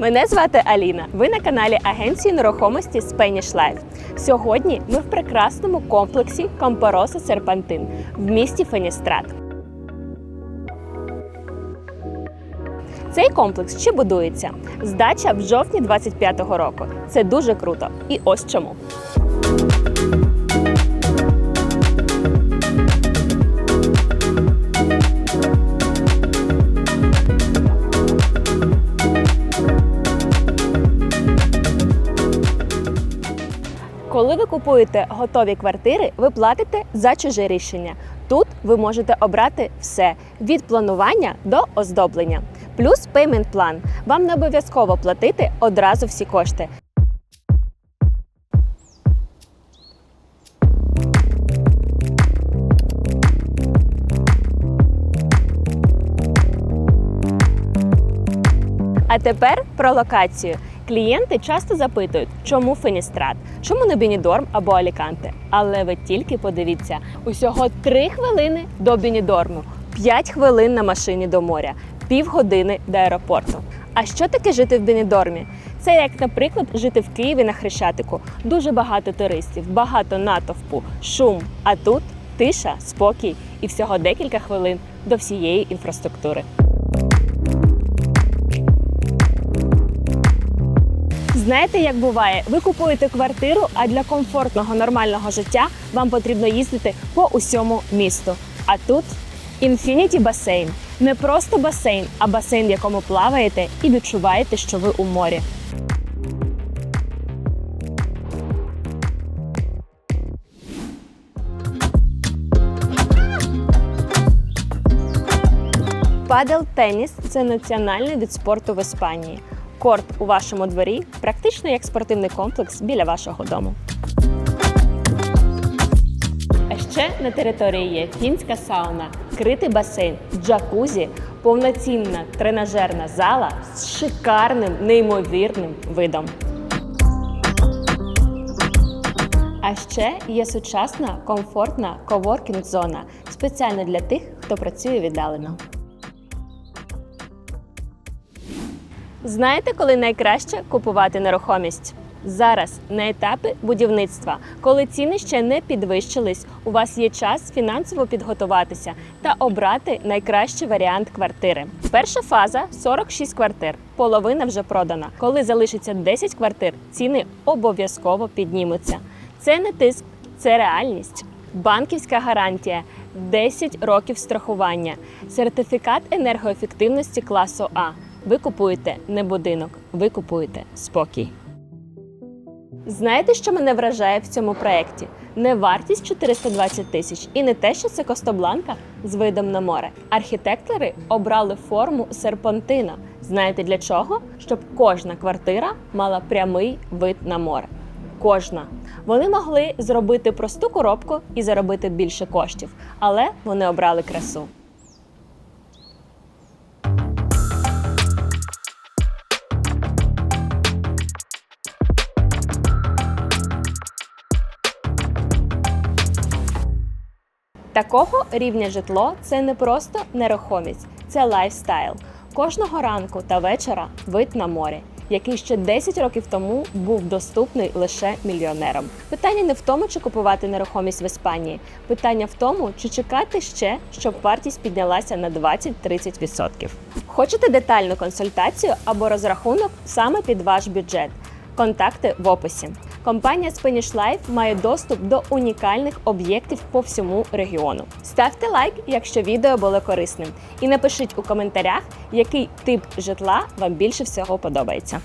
Мене звати Аліна. Ви на каналі агенції нерухомості Spanish Life. Сьогодні ми в прекрасному комплексі Компороса Серпантин в місті Феністрат. Цей комплекс ще будується. Здача в жовтні 25-го року. Це дуже круто. І ось чому. Коли ви купуєте готові квартири, ви платите за чуже рішення. Тут ви можете обрати все від планування до оздоблення. Плюс пеймент план. Вам не обов'язково платити одразу всі кошти. А тепер про локацію. Клієнти часто запитують, чому Феністрат, чому не Бенідорм або Аліканте. Але ви тільки подивіться: усього 3 хвилини до Бенідорму, 5 хвилин на машині до моря, півгодини до аеропорту. А що таке жити в Бенідормі? Це як, наприклад, жити в Києві на Хрещатику. Дуже багато туристів, багато натовпу, шум. А тут тиша, спокій і всього декілька хвилин до всієї інфраструктури. Знаєте, як буває, ви купуєте квартиру, а для комфортного нормального життя вам потрібно їздити по усьому місту. А тут Infinity басейн. Не просто басейн, а басейн, в якому плаваєте і відчуваєте, що ви у морі. Падел теніс це національний від спорту в Іспанії. Корт у вашому дворі практично як спортивний комплекс біля вашого дому. А ще на території є фінська сауна, критий басейн, джакузі, повноцінна тренажерна зала з шикарним, неймовірним видом. А ще є сучасна, комфортна коворкінг зона спеціально для тих, хто працює віддалено. Знаєте, коли найкраще купувати нерухомість? Зараз на етапі будівництва, коли ціни ще не підвищились, у вас є час фінансово підготуватися та обрати найкращий варіант квартири. Перша фаза 46 квартир. Половина вже продана. Коли залишиться 10 квартир, ціни обов'язково піднімуться. Це не тиск, це реальність. Банківська гарантія, 10 років страхування, сертифікат енергоефективності класу А. Ви купуєте не будинок, ви купуєте спокій. Знаєте, що мене вражає в цьому проєкті? Не вартість 420 тисяч і не те, що це Костобланка з видом на море. Архітектори обрали форму серпантина. Знаєте для чого? Щоб кожна квартира мала прямий вид на море. Кожна. Вони могли зробити просту коробку і заробити більше коштів, але вони обрали красу. Такого рівня житло це не просто нерухомість, це лайфстайл. Кожного ранку та вечора вид на море, який ще 10 років тому був доступний лише мільйонерам. Питання не в тому, чи купувати нерухомість в Іспанії. Питання в тому, чи чекати ще, щоб вартість піднялася на 20-30%. Хочете детальну консультацію або розрахунок саме під ваш бюджет? Контакти в описі. Компанія Spanish Life має доступ до унікальних об'єктів по всьому регіону. Ставте лайк, якщо відео було корисним, і напишіть у коментарях, який тип житла вам більше всього подобається.